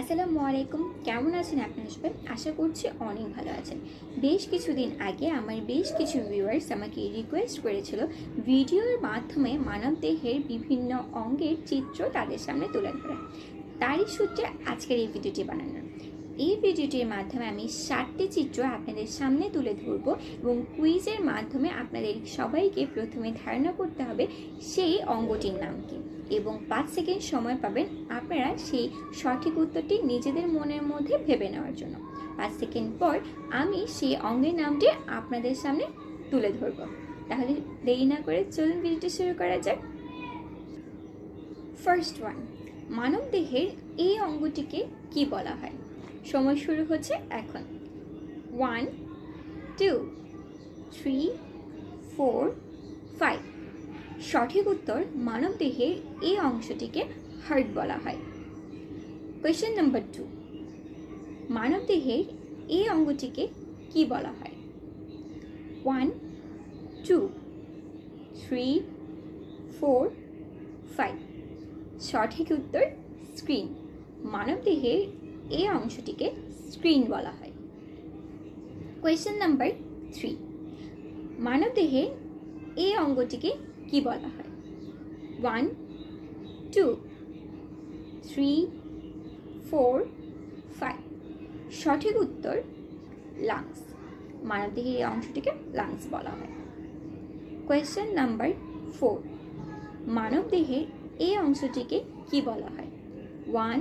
আসসালামু আলাইকুম। কেমন আছেন আপনার সবাই? আশা করছি অনেক ভালো আছেন। বেশ কিছুদিন আগে আমার বেশ কিছু ভিউয়ার্স আমাকে রিকোয়েস্ট করেছিল ভিডিওর মাধ্যমে মানব দেহের বিভিন্ন অঙ্গের চিত্র তাদের সামনে তুলে ধরা। তারই সূত্রে আজকের এই ভিডিওটি বানানো। এই ভিডিওটির মাধ্যমে আমি ষাটটি চিত্র আপনাদের সামনে তুলে ধরব এবং কুইজের মাধ্যমে আপনাদের সবাইকে প্রথমে ধারণা করতে হবে সেই অঙ্গটির নাম কি। এবং পাঁচ সেকেন্ড সময় পাবেন আপনারা সেই সঠিক উত্তরটি নিজেদের মনের মধ্যে ভেবে নেওয়ার জন্য। পাঁচ সেকেন্ড পর আমি সেই অঙ্গের নামটি আপনাদের সামনে তুলে ধরব। তাহলে দেরি না করে চলুন ভিডিওটি শুরু করা যাক। ফার্স্ট ওয়ান মানব দেহের এই অঙ্গটিকে কি বলা হয়? সময় শুরু হচ্ছে এখন। One two three four five সঠিক উত্তর মানব দেহের এই অংশটিকে হার্ট বলা হয়। কোয়েশ্চেন নাম্বার টু মানব দেহের এই অঙ্গটিকে কি বলা হয়? One two three four five সঠিক উত্তর স্ক্রিন মানব দেহের এই অংশটিকে স্ক্রিন বলা হয়। কোয়েশ্চেন নাম্বার থ্রি মানব দেহের এই অঙ্গটিকে কি বলা হয়? One two three four five সঠিক উত্তর লাংস মানবদেহের এই অংশটিকে লাংস বলা হয়। কোয়েশ্চেন নাম্বার ফোর মানবদেহের এই অংশটিকে কি বলা হয়? One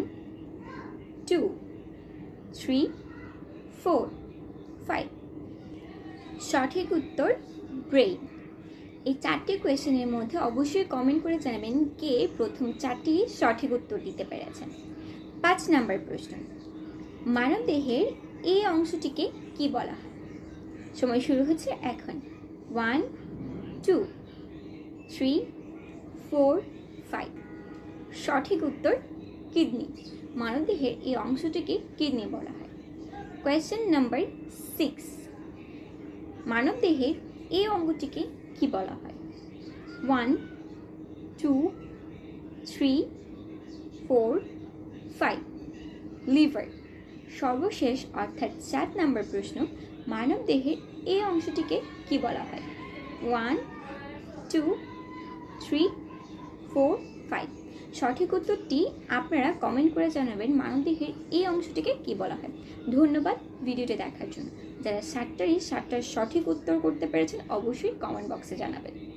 two three four five সঠিক উত্তর ব্রেইন এই চারটি কোয়েশ্চেনের মধ্যে অবশ্যই কমেন্ট করে জানাবেন কে প্রথম চারটি সঠিক উত্তর দিতে পেরেছেন। পাঁচ নাম্বার প্রশ্ন মানব দেহের এই অংশটিকে কি বলা হয়? সময় শুরু হচ্ছে এখন। One two three four five সঠিক উত্তর কিডনি। মানবদেহের এই অংশটিকে কিডনি বলা হয়। কোয়েশ্চেন নাম্বার সিক্স মানবদেহের এই অঙ্গটিকে কি বলা হয়? One two three four five liver সর্বশেষ অর্থাৎ চার নম্বর প্রশ্ন, মানব দেহের এই অংশটিকে কি বলা হয়? One two three four five সঠিক উত্তরটি আপনারা কমেন্ট করে জানাবেন মানবদেহের এই অংশটিকে কি বলা হয়। ধন্যবাদ ভিডিওটি দেখার জন্য। যারা সাতটারই সাতটার সঠিক উত্তর করতে পেরেছেন, অবশ্যই কমেন্ট বক্সে জানাবেন।